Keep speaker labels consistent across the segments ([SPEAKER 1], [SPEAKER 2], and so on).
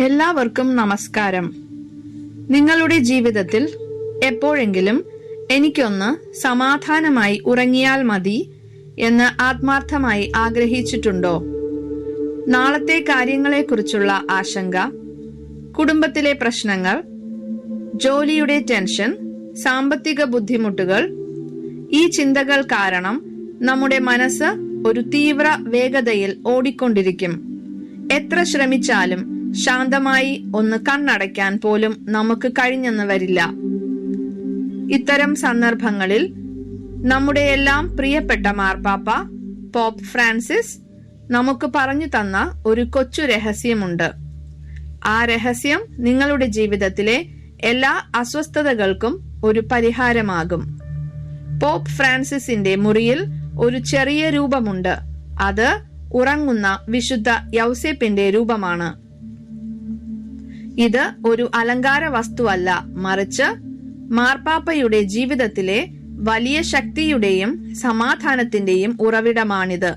[SPEAKER 1] എല്ലാവർക്കും നമസ്കാരം. നിങ്ങളുടെ ജീവിതത്തിൽ എപ്പോഴെങ്കിലും എനിക്കൊന്ന് സമാധാനമായി ഉറങ്ങിയാൽ മതി എന്ന് ആത്മാർത്ഥമായി ആഗ്രഹിച്ചിട്ടുണ്ടോ? നാളത്തെ കാര്യങ്ങളെക്കുറിച്ചുള്ള ആശങ്ക കുടുംബത്തിലെ പ്രശ്നങ്ങൾ ജോലിയുടെ ടെൻഷൻ സാമ്പത്തിക ബുദ്ധിമുട്ടുകൾ ഈ ചിന്തകൾ കാരണം നമ്മുടെ മനസ്സ് ഒരു തീവ്ര വേഗതയിൽ ഓടിക്കൊണ്ടിരിക്കും. എത്ര ശ്രമിച്ചാലും ശാന്തമായി ഒന്ന് കണ്ണടയ്ക്കാൻ പോലും നമുക്ക് കഴിഞ്ഞെന്ന് വരില്ല ഇത്തരം സന്ദർഭങ്ങളിൽ നമ്മുടെ എല്ലാം പ്രിയപ്പെട്ട മാർപ്പാപ്പ പോപ്പ് ഫ്രാൻസിസ് നമുക്ക് പറഞ്ഞു തന്ന ഒരു കൊച്ചു രഹസ്യമുണ്ട്. ആ രഹസ്യം നിങ്ങളുടെ ജീവിതത്തിലെ എല്ലാ അസ്വസ്ഥതകൾക്കും ഒരു പരിഹാരമാകും. പോപ്പ് ഫ്രാൻസിസിന്റെ മുറിയിൽ ഒരു ചെറിയ രൂപമുണ്ട്. അത് ഉറങ്ങുന്ന വിശുദ്ധ യൗസേപ്പിന്റെ രൂപമാണ്. ഇത് ഒരു അലങ്കാര വസ്തുവല്ല. മറിച്ച് മാർപ്പാപ്പയുടെ ജീവിതത്തിലെ വലിയ ശക്തിയുടെയും സമാധാനത്തിന്റെയും ഉറവിടമാണിത്.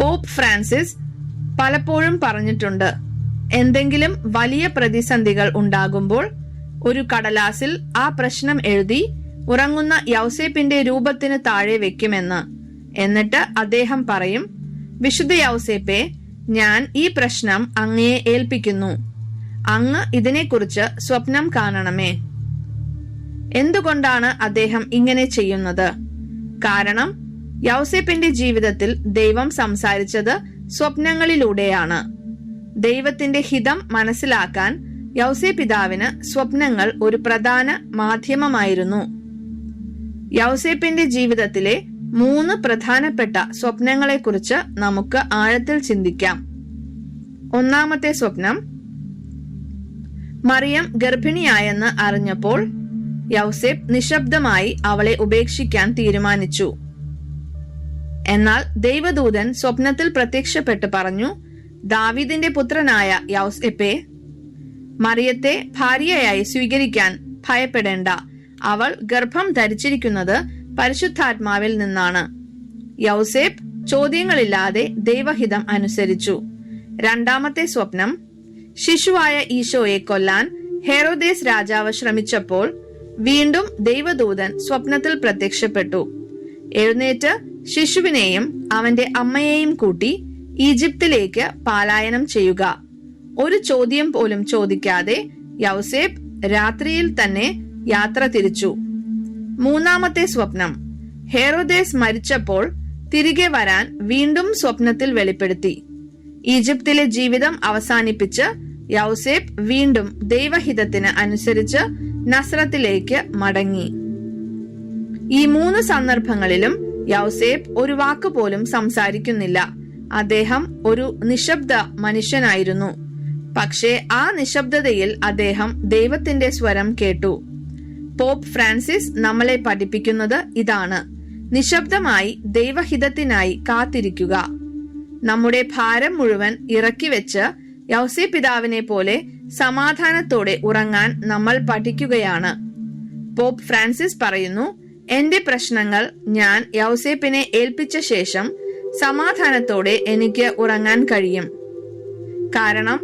[SPEAKER 1] പോപ്പ് ഫ്രാൻസിസ് പലപ്പോഴും പറഞ്ഞിട്ടുണ്ട് എന്തെങ്കിലും വലിയ പ്രതിസന്ധികൾ ഉണ്ടാകുമ്പോൾ ഒരു കടലാസിൽ ആ പ്രശ്നം എഴുതി ഉറങ്ങുന്ന യൗസേപ്പിന്റെ രൂപത്തിന് താഴെ വെക്കുമെന്ന് എന്നിട്ട് അദ്ദേഹം പറയും വിശുദ്ധ യൗസേപ്പെ ഞാൻ ഈ പ്രശ്നം അങ്ങയെ ഏൽപ്പിക്കുന്നു. അങ്ങ് ഇതിനെക്കുറിച്ച് സ്വപ്നം കാണണമേ. എന്തുകൊണ്ടാണ് അദ്ദേഹം ഇങ്ങനെ ചെയ്യുന്നത്? കാരണം യൗസേപ്പിന്റെ ജീവിതത്തിൽ ദൈവം സംസാരിച്ചത് സ്വപ്നങ്ങളിലൂടെയാണ്. ദൈവത്തിന്റെ ഹിതം മനസ്സിലാക്കാൻ യൗസേ പിതാവിന് സ്വപ്നങ്ങൾ ഒരു പ്രധാന മാധ്യമമായിരുന്നു. യൗസേപ്പിന്റെ ജീവിതത്തിലെ മൂന്ന് പ്രധാനപ്പെട്ട സ്വപ്നങ്ങളെക്കുറിച്ച് നമുക്ക് ആഴത്തിൽ ചിന്തിക്കാം. ഒന്നാമത്തെ സ്വപ്നം മറിയം ഗർഭിണിയായെന്ന് അറിഞ്ഞപ്പോൾ യൗസേബ് നിശബ്ദമായി അവളെ ഉപേക്ഷിക്കാൻ തീരുമാനിച്ചു. എന്നാൽ ദൈവദൂതൻ സ്വപ്നത്തിൽ പ്രത്യക്ഷപ്പെട്ട് പറഞ്ഞു ദാവീദിന്റെ പുത്രനായ യൗസെപ്പെ മറിയത്തെ ഭാര്യയായി സ്വീകരിക്കാൻ ഭയപ്പെടേണ്ട. അവൾ ഗർഭം ധരിച്ചിരിക്കുന്നത് പരിശുദ്ധാത്മാവിൽ നിന്നാണ്. യൗസേപ്പ് ചോദ്യങ്ങളില്ലാതെ ദൈവഹിതം അനുസരിച്ചു. രണ്ടാമത്തെ സ്വപ്നം ശിശുവായ ഈശോയെ കൊല്ലാൻ ഹെറോദേസ് രാജാവ് ശ്രമിച്ചപ്പോൾ വീണ്ടും ദൈവദൂതൻ സ്വപ്നത്തിൽ പ്രത്യക്ഷപ്പെട്ടു. എഴുന്നേറ്റ് ശിശുവിനെയും അവന്റെ അമ്മയെയും കൂട്ടി ഈജിപ്തിലേക്ക് പാലായനം ചെയ്യുക. ഒരു ചോദ്യം പോലും ചോദിക്കാതെ യൗസേപ് രാത്രിയിൽ തന്നെ യാത്ര തിരിച്ചു. മൂന്നാമത്തെ സ്വപ്നം. ഹെറോദേസ് മരിച്ചപ്പോൾ തിരികെ വരാൻ വീണ്ടും സ്വപ്നത്തിൽ വെളിപ്പെടുത്തി. ഈജിപ്തിലെ ജീവിതം അവസാനിപ്പിച്ച് യൗസേപ്പ് വീണ്ടും ദൈവഹിതത്തിന് അനുസരിച്ച് നസ്രത്തിലേക്ക് മടങ്ങി. ഈ മൂന്ന് സന്ദർഭങ്ങളിലും യൗസേപ്പ് ഒരു വാക്ക് പോലും സംസാരിക്കുന്നില്ല. അദ്ദേഹം ഒരു നിശബ്ദ മനുഷ്യനായിരുന്നു. പക്ഷേ ആ നിശബ്ദതയിൽ അദ്ദേഹം ദൈവത്തിന്റെ സ്വരം കേട്ടു. പോപ്പ് ഫ്രാൻസിസ് നമ്മളെ പഠിപ്പിക്കുന്നത് ഇതാണ്. നിശബ്ദമായി ദൈവഹിതത്തിനായി കാത്തിരിക്കുക. നമ്മുടെ ഭാരം മുഴുവൻ ഇറക്കി വെച്ച് യൗസി പിതാവിനെ പോലെ സമാധാനത്തോടെ ഉറങ്ങാൻ നമ്മൾ പഠിക്കുകയാണ്. പോപ്പ് ഫ്രാൻസിസ് പറയുന്നു എന്റെ പ്രശ്നങ്ങൾ ഞാൻ യൗസേപ്പിനെ ഏൽപ്പിച്ച ശേഷം സമാധാനത്തോടെ എനിക്ക് ഉറങ്ങാൻ കഴിയും. കാരണം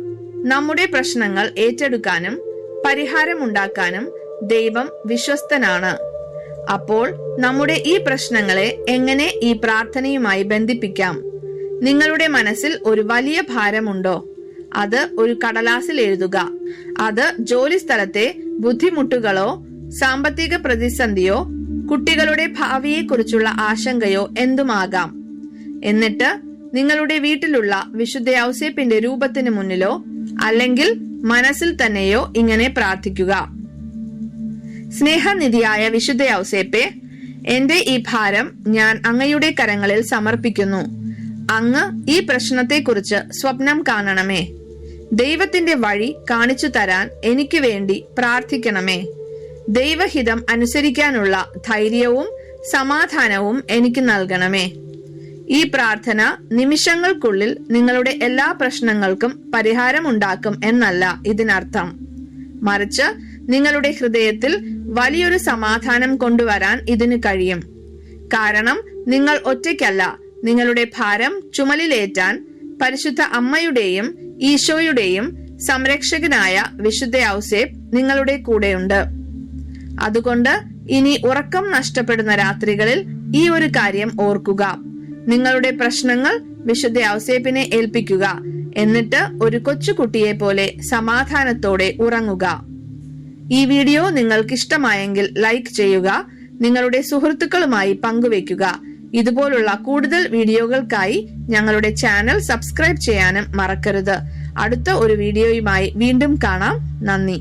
[SPEAKER 1] നമ്മുടെ പ്രശ്നങ്ങൾ ഏറ്റെടുക്കാനും പരിഹാരമുണ്ടാക്കാനും ദൈവം വിശ്വസ്തനാണ്. അപ്പോൾ നമ്മുടെ ഈ പ്രശ്നങ്ങളെ എങ്ങനെ ഈ പ്രാർത്ഥനയുമായി ബന്ധിപ്പിക്കാം? നിങ്ങളുടെ മനസ്സിൽ ഒരു വലിയ ഭാരമുണ്ടോ? അത് ഒരു കടലാസിൽ എഴുതുക. അത് ജോലി സ്ഥലത്തെ ബുദ്ധിമുട്ടുകളോ സാമ്പത്തിക പ്രതിസന്ധിയോ കുട്ടികളുടെ ഭാവിയെക്കുറിച്ചുള്ള ആശങ്കയോ എന്തുമാകാം? എന്നിട്ട് നിങ്ങളുടെ വീട്ടിലുള്ള വിശുദ്ധ ഔസേപ്പിന്റെ രൂപത്തിന് മുന്നിലോ അല്ലെങ്കിൽ മനസ്സിൽ തന്നെയോ ഇങ്ങനെ പ്രാർത്ഥിക്കുക. സ്നേഹനിധിയായ വിശുദ്ധ ഔസേപ്പെ എന്റെ ഈ ഭാരം ഞാൻ അങ്ങയുടെ കരങ്ങളിൽ സമർപ്പിക്കുന്നു. അങ്ങ് ഈ പ്രശ്നത്തെക്കുറിച്ച് സ്വപ്നം കാണണമേ. ദൈവത്തിന്റെ വഴി കാണിച്ചു തരാൻ എനിക്ക് വേണ്ടി പ്രാർത്ഥിക്കണമേ. ദൈവഹിതം അനുസരിക്കാനുള്ള ധൈര്യവും സമാധാനവും എനിക്ക് നൽകണമേ. ഈ പ്രാർത്ഥന നിമിഷങ്ങൾക്കുള്ളിൽ നിങ്ങളുടെ എല്ലാ പ്രശ്നങ്ങൾക്കും പരിഹാരമുണ്ടാക്കും എന്നല്ല ഇതിനർത്ഥം. മറിച്ച് നിങ്ങളുടെ ഹൃദയത്തിൽ വലിയൊരു സമാധാനം കൊണ്ടുവരാൻ ഇതിന് കഴിയും. കാരണം നിങ്ങൾ ഒറ്റയ്ക്കല്ല നിങ്ങളുടെ ഭാരം ചുമലിലേറ്റാൻ പരിശുദ്ധ അമ്മയുടെയും ഈശോയുടെയും സംരക്ഷകനായ വിശുദ്ധ ഔസേബ് നിങ്ങളുടെ കൂടെയുണ്ട്. അതുകൊണ്ട് ഇനി ഉറക്കം നഷ്ടപ്പെടുന്ന രാത്രികളിൽ ഈ ഒരു കാര്യം ഓർക്കുക. നിങ്ങളുടെ പ്രശ്നങ്ങൾ വിശുദ്ധ ഔസേപ്പിനെ ഏൽപ്പിക്കുക. എന്നിട്ട് ഒരു കൊച്ചുകുട്ടിയെ പോലെ സമാധാനത്തോടെ ഉറങ്ങുക. ഈ വീഡിയോ നിങ്ങൾക്ക് ഇഷ്ടമായെങ്കിൽ ലൈക്ക് ചെയ്യുക നിങ്ങളുടെ സുഹൃത്തുക്കളുമായി പങ്കുവയ്ക്കുക. ഇതുപോലുള്ള കൂടുതൽ വീഡിയോകൾക്കായി ഞങ്ങളുടെ ചാനൽ സബ്സ്ക്രൈബ് ചെയ്യാനും മറക്കരുത്. അടുത്ത ഒരു വീഡിയോയുമായി വീണ്ടും കാണാം. നന്ദി.